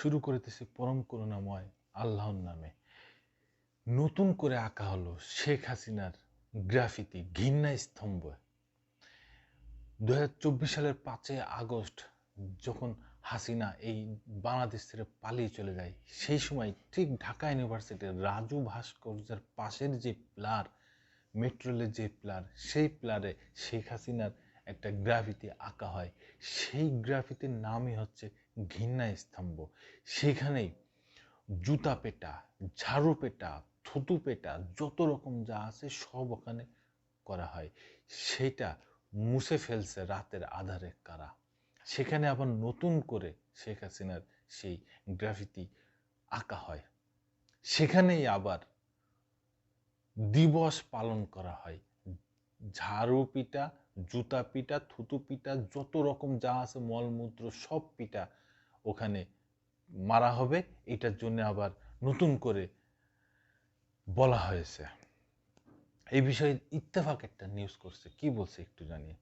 শুরু করিতেছি পরম করুণাময় আল্লাহর নামে। নতুন করে আঁকা হলো শেখ হাসিনার গ্রাফিতি, ঘৃণা স্তম্ভ। দু হাজার চব্বিশ সালের পাঁচই আগস্ট যখন হাসিনা এই বাংলাদেশ থেকে পালিয়ে চলে যায়, সেই সময় ঠিক ঢাকা ইউনিভার্সিটির রাজু ভাস্কর্যের পাশের যে প্লার মেট্রোলের যে প্লার, সেই প্লারে শেখ হাসিনার একটা গ্রাফিতি আঁকা হয়। সেই গ্রাফিতির নামই হচ্ছে ঘৃণা স্তম্ভ। সেখানেই জুতা পেটা, ঝাড়ু পেটা, থুতু পেটা, যত রকম যা আছে সব ওখানে করা হয়। সেটা মুছে ফেলছে রাতের আধারে কারা। সেখানে আবার নতুন করে শেখ হাসিনার সেই গ্রাফিতি আঁকা হয়। সেখানেই আবার দিবস পালন করা হয়। ঝাড়ু পিটা, জুতা পিটা, থুতু পিটা, যত রকম যা আছে মলমূত্র সব পিটা ওখানে মারা হবে। এটার জন্য আবার নতুন করে বলা হয়েছে। এই বিষয়ে ইত্তেফাক একটা নিউজ করছে। কি বলছে একটু জানিয়ে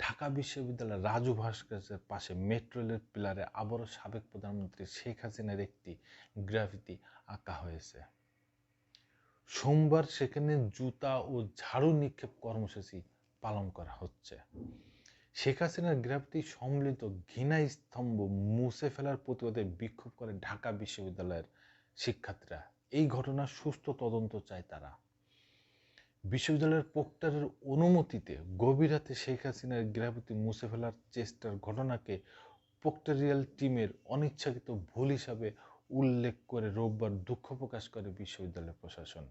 ঢাকা বিশ্ববিদ্যালয়ের রাজু ভাস্কর্যের পাশে মেট্রো রেলের পিলারে আবারও সাবেক প্রধানমন্ত্রী শেখ হাসিনার একটি গ্রাফিতি আঁকা হয়েছে। সোমবার সেখানে জুতা ও ঝাড়ু নিক্ষেপ কর্মসূচি পালন করা হচ্ছে। শেখ হাসিনার গ্রাফিতি সম্মিলিত ঘৃণা স্তম্ভ মুছে ফেলার প্রতিবাদে বিক্ষোভ করে ঢাকা বিশ্ববিদ্যালয়ের শিক্ষার্থীরা। এই ঘটনার সুস্থ তদন্ত চায় তারা। বিশ্ববিদ্যালয়ের পোক্টারের অনুমতিতে গভীর রাতে শেখ হাসিনার গ্রাফিতি মুছে ফেলার চেষ্টার ঘটনাকে পোক্টারিয়াল টিমের অনিচ্ছাকৃত ভুল হিসাবে উল্লেখ করে রোববার দুঃখ প্রকাশ করে বিশ্ববিদ্যালয় প্রশাসন।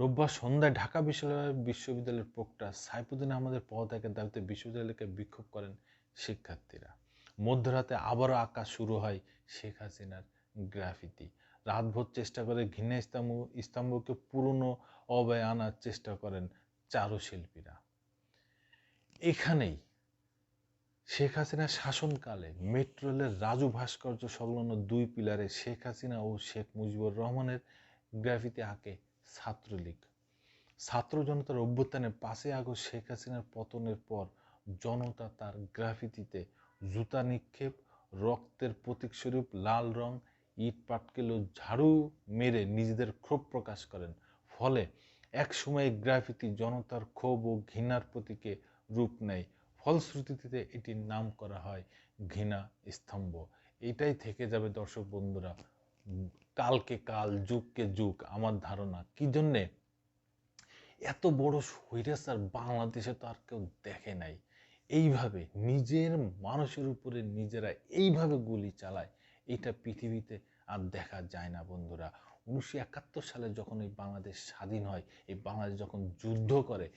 রোববার সন্ধ্যায় ঢাকা বিশ্ববিদ্যালয়ের বিশ্ববিদ্যালয়ের প্রক্টর সাইফুদ্দিন আহমদের পদত্যাগের দাবিতে বিশ্ববিদ্যালয়কে বিক্ষোভ করেন শিক্ষার্থীরা। মধ্যরাতে আবারও আঁকা শুরু হয় শেখ হাসিনার গ্রাফিতি। রাতভর চেষ্টা করে ঘৃণা স্তম্ভ স্তম্ভকে পুরনো অবয় আনার চেষ্টা করেন চারুশিল্পীরা। এখানেই শেখ হাসিনার শাসনকালে মেট্রো রেলের রাজু ভাস্কর্য সংলগ্ন দুই পিলারে শেখ হাসিনা ও শেখ মুজিবুর রহমানের গ্রাফিতি আঁকে ছাত্রলীগ। ছাত্র জনতার অভ্যুত্থানে পাঁচই আগস্ট শেখ হাসিনার পতনের পর জনতা তার গ্রাফিতিতে জুতা নিক্ষেপ, রক্তের প্রতীকস্বরূপ লাল রং, ইট পাটকেল ঝাড়ু মেরে নিজেদের ক্ষোভ প্রকাশ করেন। ফলে এক সময় গ্রাফিতি জনতার ক্ষোভ ও ঘৃণার প্রতীকে রূপ নেয়। ফলশ্রুতিতে এটির নাম করা হয় ঘৃণা স্তম্ভ। এটাই থেকে যাবে দর্শক বন্ধুরা কালকে কাল, যুগকে যুগ, আমার ধারণা। কি জন্যে? এত বড় স্বৈরাচার বাংলাদেশে তো আর কেউ দেখে নাই। এইভাবে নিজের মানুষের উপরে নিজেরা এইভাবে গুলি চালায়, এটা পৃথিবীতে আর দেখা যায় না বন্ধুরা। উনিশশো একাত্তর সালে যখন এই বাংলাদেশ স্বাধীন হয়, এই বাংলাদেশ যখন যুদ্ধ করে,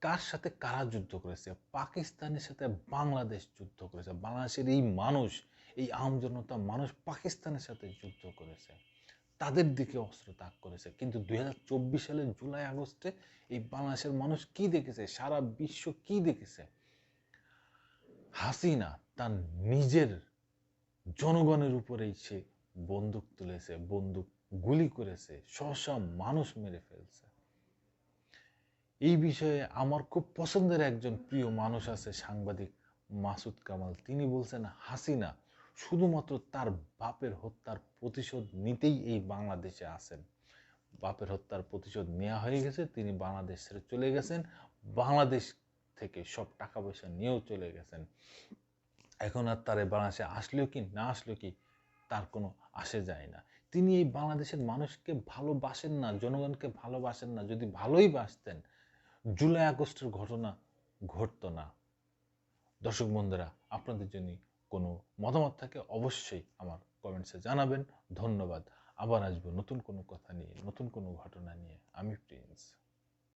কার সাথে কারা যুদ্ধ করেছে? পাকিস্তানের সাথে বাংলাদেশ যুদ্ধ করেছে। বাংলাদেশের এই মানুষ এই আমজনতা মানুষ পাকিস্তানের সাথে যুদ্ধ করেছে, তাদের দিকে অস্ত্র তাক করেছে। কিন্তু দুই হাজার চব্বিশ সালের জুলাই আগস্টে এই বাংলাদেশের মানুষ কি দেখেছে, সারা বিশ্ব কি দেখেছে? হাসিনা তার নিজের জনগণের উপরেই সে বন্দুক তুলেছে, বন্দুক গুলি করেছে, সহসা মানুষ মেরে ফেলছে। এই বিষয়ে আমার খুব পছন্দের একজন প্রিয় মানুষ আছে সাংবাদিক মাসুদ কামাল। তিনি বলছেন, হাসিনা শুধুমাত্র তার বাপের হত্যার প্রতিশোধ নিতেই এই বাংলাদেশে আসেন। বাপের হত্যার প্রতিশোধ নেওয়া হয়ে গেছে, তিনি বাংলাদেশ ছেড়ে চলে গেছেন, বাংলাদেশ থেকে সব টাকা পয়সা নিয়েও চলে গেছেন। এখন আর তার বাংলাদেশে আসলেও কি, না আসলেও কি, তার কোনো আসে যায় না। তিনি এই বাংলাদেশের মানুষকে ভালোবাসেন না, জনগণকে ভালোবাসেন না, যদি ভালোই বাসতেন, জুলাই আগস্টের ঘটনা ঘটতো না। দর্শক বন্ধুরা, আপনাদের জন্য কোনো মতামত থাকে, অবশ্যই আমার কমেন্টসে জানাবেন। ধন্যবাদ। আবার আসব নতুন কোনো কথা নিয়ে, নতুন কোনো ঘটনা নিয়ে। আমি প্রিন্স।